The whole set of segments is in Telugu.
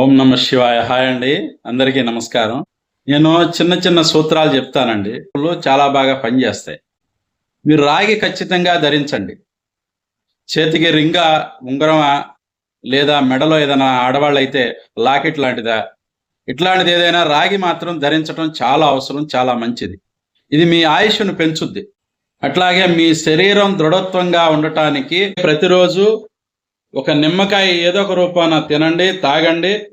ఓం నమ శివాయ. హాయ్ అండి. అందరికీ నమస్కారం. నేను చిన్న చిన్న సూత్రాలు చెప్తానండి. చాలా బాగా పనిచేస్తాయి. మీరు రాగి ఖచ్చితంగా ధరించండి. చేతికి రింగా ఉంగరమా లేదా మెడలో ఏదైనా ఆడవాళ్ళు అయితే లాకెట్ లాంటిదా? ఇట్లాంటిది ఏదైనా రాగి మాత్రం ధరించడం చాలా అవసరం చాలా మంచిది. ఇది మీ ఆయుష్ను పెంచుద్ది. అట్లాగే మీ శరీరం దృఢత్వంగా ఉండటానికి ప్రతిరోజు ఒక నిమ్మకాయ ఏదో ఒక రూపాన తినండి తాగండి.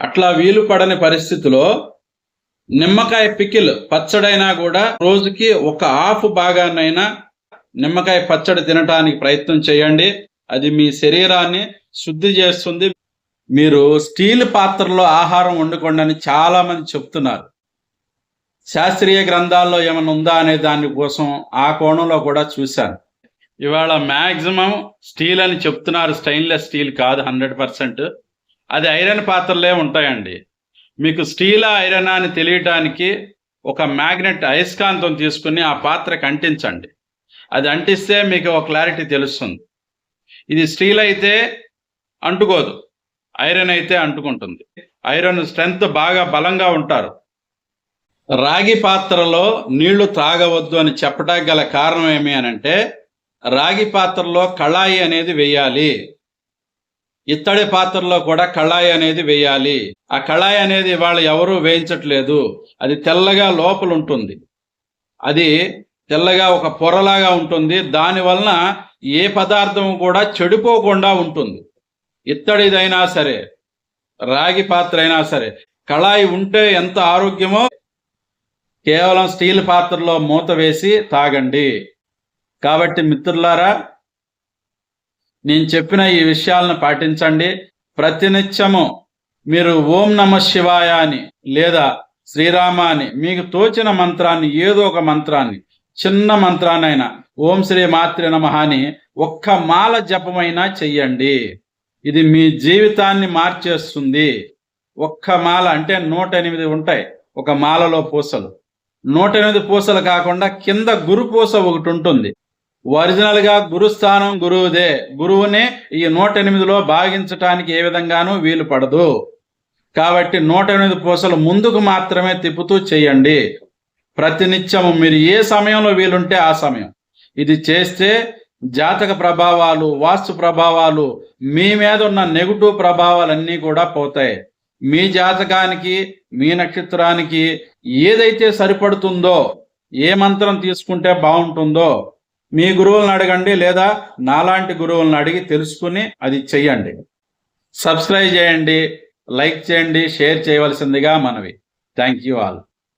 అట్లా వీలు పడని పరిస్థితిలో నిమ్మకాయ పికిల్ పచ్చడైనా కూడా రోజుకి ఒక హాఫ్ భాగాన్నైనా నిమ్మకాయ పచ్చడి తినటానికి ప్రయత్నం చేయండి. అది మీ శరీరాన్ని శుద్ధి చేస్తుంది. మీరు స్టీల్ పాత్రలో ఆహారం వండుకోండి అని చాలా మంది చెప్తున్నారు. శాస్త్రీయ గ్రంథాల్లో ఏమైనా ఉందా అనే దాని కోసం ఆ కోణంలో కూడా చూశాను. ఇవాళ మ్యాక్సిమం స్టీల్ అని చెప్తున్నారు స్టెయిన్లెస్ స్టీల్ కాదు హండ్రెడ్ పర్సెంట్. అది ఐరన్ పాత్రలే ఉంటాయండి. మీకు స్టీల్ ఐరన్ అని తెలియటానికి ఒక మ్యాగ్నెట్ అయస్కాంతం తీసుకుని ఆ పాత్రకి అంటించండి అది అంటిస్తే మీకు ఒక క్లారిటీ తెలుస్తుంది. ఇది స్టీల్ అయితే అంటుకోదు ఐరన్ అయితే అంటుకుంటుంది. ఐరన్ స్ట్రెంగ్త్ బాగా బలంగా ఉంటారు. రాగి పాత్రలో నీళ్ళు తాగవద్దు అని చెప్పడానికి గల కారణం ఏమి అని అంటే రాగి పాత్రలో కళాయి అనేది వేయాలి. ఇత్తడి పాత్రలో కూడా కళాయి అనేది వేయాలి. ఆ కళాయి అనేది ఇవాళ ఎవరూ వేయించట్లేదు. అది తెల్లగా లోపల ఉంటుంది. అది తెల్లగా ఒక పొరలాగా ఉంటుంది. దాని వలన ఏ పదార్థం కూడా చెడిపోకుండా ఉంటుంది. ఇత్తడిదైనా సరే రాగి పాత్ర అయినా సరే కళాయి ఉంటే ఎంత ఆరోగ్యమో కేవలం స్టీల్ పాత్రలో మూత వేసి తాగండి. కాబట్టి మిత్రులారా నేను చెప్పిన ఈ విషయాలను పాటించండి. ప్రతినిత్యము మీరు ఓం నమ శివాయ అని లేదా శ్రీరామ అని మీకు తోచిన మంత్రాన్ని ఏదో ఒక మంత్రాన్ని చిన్న మంత్రాన్నైనా ఓం శ్రీ మాత్రి నమ అని ఒక్క మాల జపమైనా చెయ్యండి. ఇది మీ జీవితాన్ని మార్చేస్తుంది. ఒక్క మాల అంటే నూట ఎనిమిది ఉంటాయి ఒక మాలలో పూసలు. నూట ఎనిమిది పూసలు కాకుండా కింద గురు పూస ఒకటి ఉంటుంది. ఒరిజినల్గా గురుస్థానం గురువుదే. గురువునే ఈ నూట ఎనిమిదిలో భాగించటానికి ఏ విధంగానూ వీలు పడదు. కాబట్టి నూట ఎనిమిది పూసలు ముందుకు మాత్రమే తిప్పుతూ చేయండి. ప్రతినిత్యము మీరు ఏ సమయంలో వీలుంటే ఆ సమయం. ఇది చేస్తే జాతక ప్రభావాలు వాస్తు ప్రభావాలు మీ మీద ఉన్న నెగిటివ్ ప్రభావాలన్నీ కూడా పోతాయి. మీ జాతకానికి మీ నక్షత్రానికి ఏదైతే సరిపడుతుందో ఏ మంత్రం తీసుకుంటే బాగుంటుందో మీ గురువులను అడగండి లేదా నాలాంటి గురువులను అడిగి తెలుసుకుని అది చెయ్యండి. సబ్స్క్రైబ్ చేయండి లైక్ చేయండి షేర్ చేయవలసిందిగా మనవి. Thank you all.